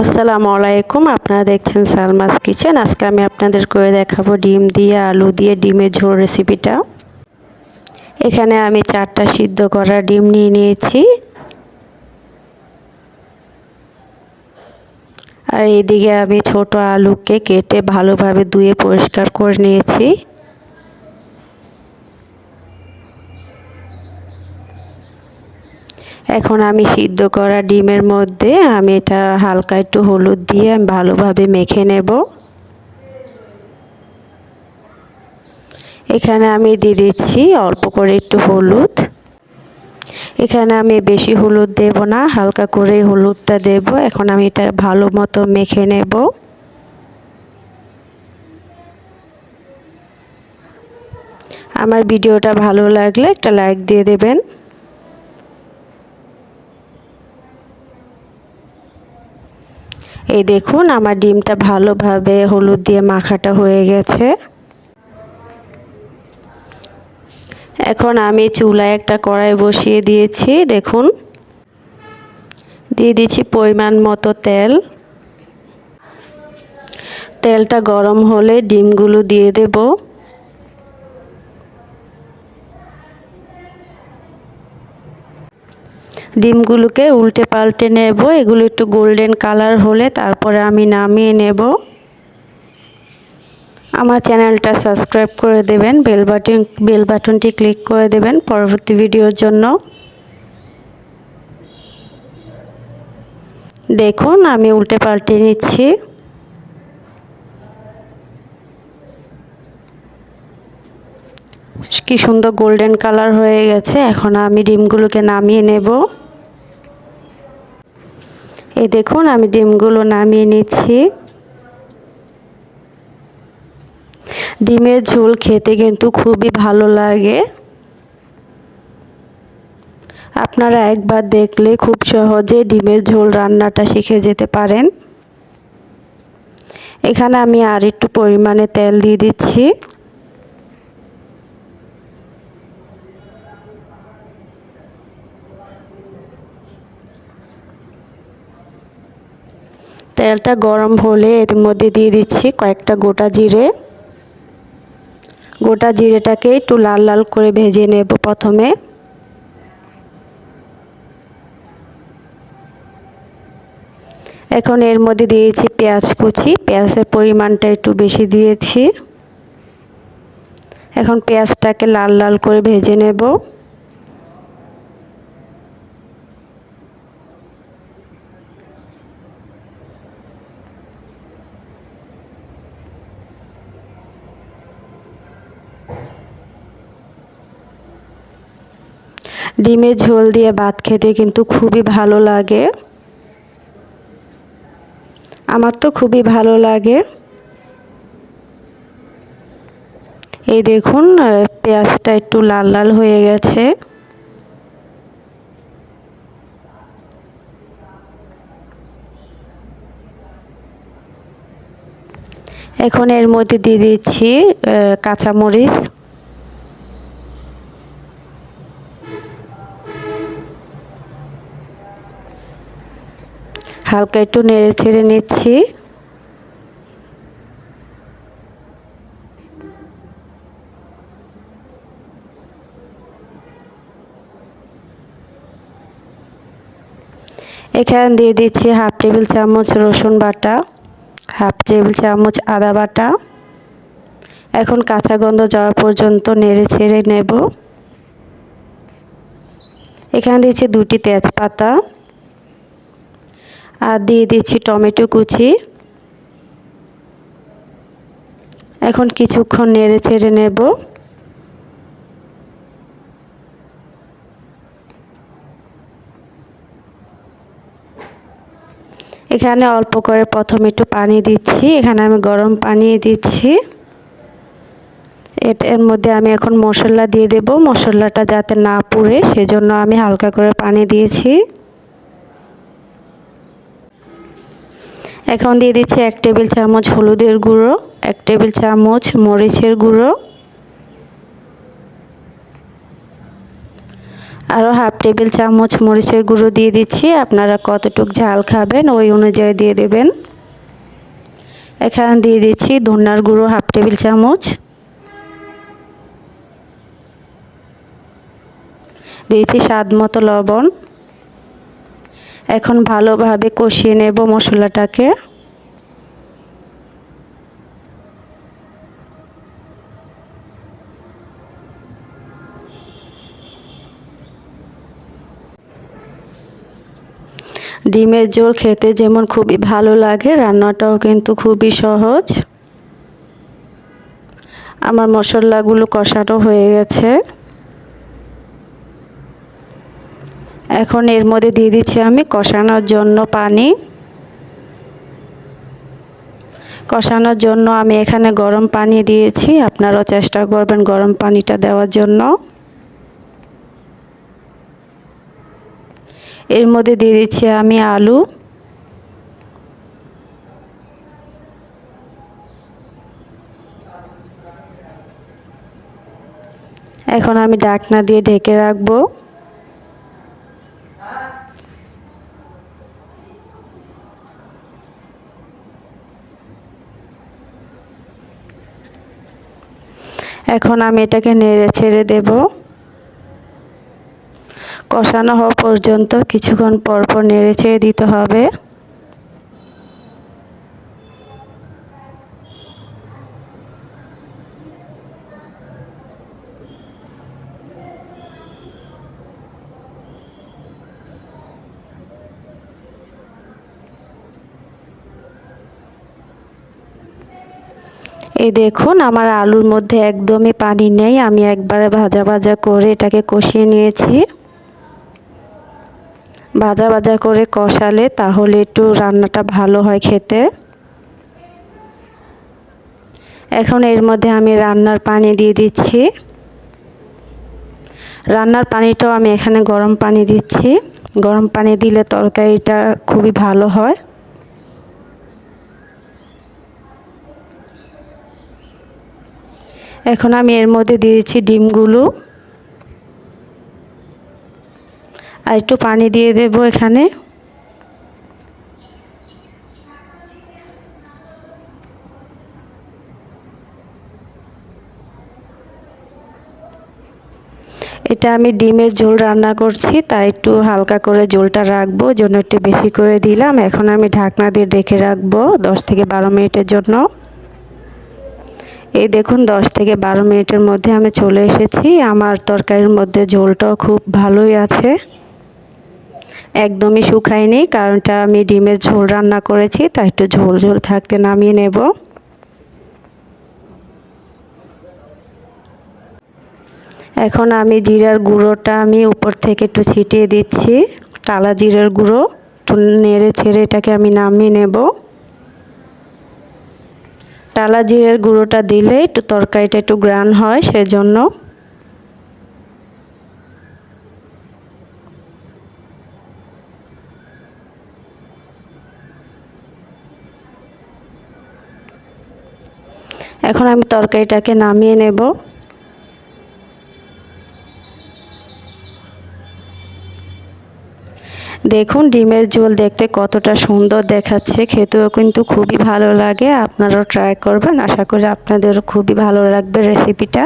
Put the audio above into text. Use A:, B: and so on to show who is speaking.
A: আসসালামু আলাইকুম, আপনারা দেখছেন সালমাস কিচেন। আজকে আমি আপনাদের করে দেখাবো ডিম দিয়ে আলু দিয়ে ডিমের ঝোল রেসিপিটা এখানে আমি চারটা সিদ্ধ করা ডিম নিয়ে নিয়েছি। আর এদিকে আমি ছোট আলুকে কেটে ভালোভাবে ধুয়ে পরিষ্কার করে নিয়েছি। এখন আমি সিদ্ধ করা ডিমের মধ্যে আমি এটা হালকা একটু হলুদ দিয়ে আমি ভালোভাবে মেখে নেব। এখানে আমি দিয়ে দিচ্ছি অল্প করে একটু হলুদ। এখানে আমি বেশি হলুদ দেব না, হালকা করে হলুদটা দেব। এখন আমি এটা ভালো মতো মেখে নেব। আমার ভিডিওটা ভালো লাগলে একটা লাইক দিয়ে দেবেন। এই দেখুন, আমার ডিমটা ভালোভাবে হলুদ দিয়ে মাখাটা হয়ে গেছে। এখন আমি চুলায় একটা কড়াই বসিয়ে দিয়েছি, দেখুন। দিয়ে দিচ্ছি পরিমাণ মতো তেল। তেলটা গরম হলে ডিমগুলো দিয়ে দেবো। ডিমগুলোকে উল্টে পাল্টে নেব। এগুলো একটু গোল্ডেন কালার হলে তারপরে আমি নামিয়ে নেব। আমার চ্যানেলটা সাবস্ক্রাইব করে দেবেন, বেল বাটন, বেল বাটনটি ক্লিক করে দেবেন পরবর্তী ভিডিওর জন্য। দেখুন, আমি উল্টে পাল্টে নিচ্ছি। কি সুন্দর গোল্ডেন কালার হয়ে গেছে। এখন আমি ডিমগুলোকে নামিয়ে নেব। এই দেখুন, আমি ডিমগুলো নামিয়ে নিচ্ছি। ডিমের ঝোল খেতে কিন্তু খুবই ভালো লাগে। আপনারা একবার দেখলে খুব সহজে ডিমের ঝোল রান্নাটা শিখে যেতে পারেন। এখানে আমি আর একটু পরিমাণে তেল দিয়ে দিচ্ছি। তেলটা গরম হলে এর মধ্যে দিয়ে দিচ্ছি কয়েকটা গোটা জিরে। গোটা জিরেটাকে একটু লাল লাল করে ভেজে নেব প্রথমে। এখন এর মধ্যে দিয়েছি পেঁয়াজ কুচি। পেঁয়াজের পরিমাণটা একটু বেশি দিয়েছি। এখন পেঁয়াজটাকে লাল লাল করে ভেজে নেব। ডিমের ঝোল দিয়ে ভাত খেতে কিন্তু খুবই ভালো লাগে। আমার তো খুবই ভালো লাগে। এই দেখুন পেঁয়াজটা একটু লাল লাল হয়ে গেছে। এখন এর মধ্যে দিয়ে দিচ্ছি কাঁচামরিচ। হালকা একটু নেড়ে ছেড়ে নিচ্ছি। এখানে দিয়ে দিচ্ছি হাফ টেবিল চামচ রসুন বাটা, হাফ টেবিল চামচ আদা বাটা। এখন কাঁচা গন্ধ যাওয়া পর্যন্ত নেড়ে ছেড়ে নেব। এখানে দিচ্ছি দুটি তেজপাতা। আর দিয়ে দিচ্ছি টমেটো কুচি। এখন কিছুক্ষণ নেড়ে ছেড়ে নেব। এখানে অল্প করে প্রথমে একটু পানি দিচ্ছি। এখানে আমি গরম পানি দিচ্ছি। এর মধ্যে আমি এখন মশলা দিয়ে দেব। মশলাটা যাতে না পুড়ে, সেজন্য আমি হালকা করে পানি দিয়েছি। এখন দিয়ে দিচ্ছি এক টেবিল চামচ হলুদের গুঁড়ো, এক টেবিল চামচ মরিচের গুঁড়ো আরও হাফ টেবিল চামচ মরিচের গুঁড়ো দিয়ে দিচ্ছি। আপনারা কতটুক ঝাল খাবেন ওই অনুযায়ী দিয়ে দেবেন। এখানে দিয়ে দিচ্ছি ধনার গুঁড়ো হাফ টেবিল চামচ। দিয়েছি স্বাদ মতো লবণ। এখন ভালোভাবে কষিয়ে নেব মশলাটাকে। ডিমের ঝোল খেতে যেমন খুবই ভালো লাগে, রান্নাটাও কিন্তু খুবই সহজ। আমার মশলাগুলো কষানো হয়ে গেছে। এখন এর মধ্যে দিয়ে দিচ্ছি আমি কষানোর জন্য পানি। কষানোর জন্য আমি এখানে গরম পানি দিয়েছি, আপনারাও চেষ্টা করবেন গরম পানিটা দেওয়ার জন্য। এর মধ্যে দিয়ে দিচ্ছি আমি আলু। এখন আমি ডাকনা দিয়ে ঢেকে রাখব। এখন আমি এটাকে নেড়ে ছেড়ে দেব। কষানো হওয়া পর্যন্ত কিছুক্ষণ পর পর নেড়ে ছেড়ে দিতে হবে। এই দেখুন, আমার আলুর মধ্যে একদমই পানি নেই। আমি একবারে ভাজা ভাজা করে এটাকে কষিয়ে নিয়েছি। ভাজা ভাজা করে কষালে তাহলে একটু রান্নাটা ভালো হয় খেতে। এখন এর মধ্যে আমি রান্নার পানি দিয়ে দিচ্ছি। রান্নার পানিটাও আমি এখানে গরম পানি দিচ্ছি। গরম পানি দিলে তরকারিটা খুবই ভালো হয়। এখন আমি এর মধ্যে দিয়েছি ডিমগুলো। আর একটু পানি দিয়ে দেব এখানে। এটা আমি ডিমের ঝোল রান্না করছি, তাই একটু হালকা করে ঝোলটা রাখব, জন্য একটু বেশি করে দিলাম। এখন আমি ঢাকনা দিয়ে ডেকে রাখব দশ থেকে বারো মিনিটের জন্য। এই দেখুন, দশ থেকে বারো মিনিটের মধ্যে আমি চলে এসেছি। আমার তরকারির মধ্যে ঝোলটাও খুব ভালোই আছে। একদমই শুকায়নি, কারণটা আমি ডিমের ঝোল রান্না করেছি, তাই একটু ঝোল ঝোল থাকতে নামিয়ে নেব। এখন আমি জিরার গুঁড়োটা আমি উপর থেকে একটু ছিটিয়ে দিচ্ছি। টালা জিরার গুঁড়ো, একটু নেড়ে ছেড়ে এটাকে আমি নামিয়ে নেব। টালা জিরের গুঁড়োটা দিলে একটু তরকারিটা একটু গ্রান হয়, সেজন্য এখন আমি তরকারিটাকে নামিয়ে নেব। দেখুন, ডিমের ঝোল দেখতে কতটা সুন্দর দেখাচ্ছে। খেতেও কিন্তু খুবই ভালো লাগে। আপনারাও ট্রাই করবেন। আশা করি আপনাদেরও খুবই ভালো লাগবে রেসিপিটা